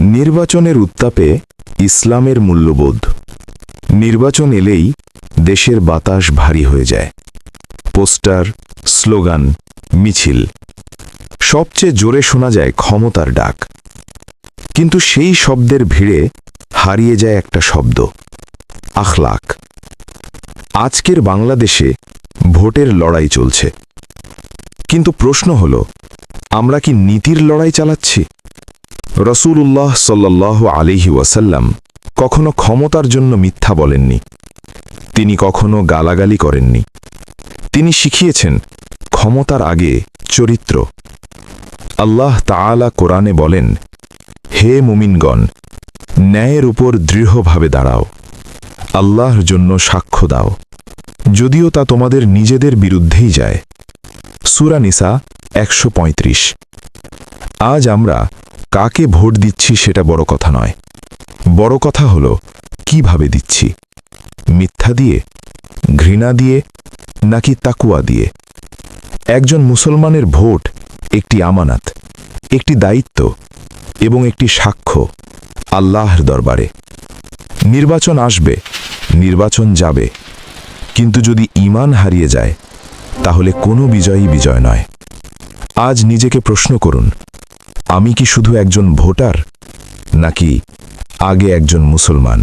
নির্বাচনের উত্তাপে ইসলামের মূল্যবোধ। নির্বাচন এলেই দেশের বাতাস ভারী হয়ে যায়। পোস্টার, স্লোগান, মিছিল। সবচেয়ে জোরে শোনা যায় ক্ষমতার ডাক। কিন্তু সেই শব্দের ভিড়ে হারিয়ে যায় একটা শব্দ আখলাক আজকের বাংলাদেশে ভোটের লড়াই চলছে। কিন্তু প্রশ্ন হল, আমরা কি নীতির লড়াই চালাচ্ছি? রসূলুল্লাহ সাল্লাহ আলিহি ওয়াসাল্লাম কখনো ক্ষমতার জন্য মিথ্যা বলেননি। তিনি কখনো গালাগালি করেননি। তিনি শিখিয়েছেন, ক্ষমতার আগে চরিত্র। আল্লাহ তাআলা কোরআনে বলেন, হে মুমিনগণ, ন্যায়ের উপর দৃঢ়ভাবে দাঁড়াও। আল্লাহর জন্য সাক্ষ্য দাও। যদিও তা তোমাদের নিজেদের বিরুদ্ধেই যায়। সুরা নিসা একশো আজ আমরা কাকে ভোট দিচ্ছি সেটা বড় কথা নয়। বড় কথা হল, কীভাবে দিচ্ছি? মিথ্যা দিয়ে? ঘৃণা দিয়ে? নাকি তাকুয়া দিয়ে? একজন মুসলমানের ভোট একটি আমানাত, একটি দায়িত্ব এবং একটি সাক্ষ্য আল্লাহর দরবারে। নির্বাচন আসবে, নির্বাচন যাবে। কিন্তু যদি ঈমান হারিয়ে যায়, তাহলে কোনো বিজয়ই বিজয় নয়। আজ নিজেকে প্রশ্ন করুন আমি কি শুধু একজন ভোটার? নাকি আগে একজন মুসলমান?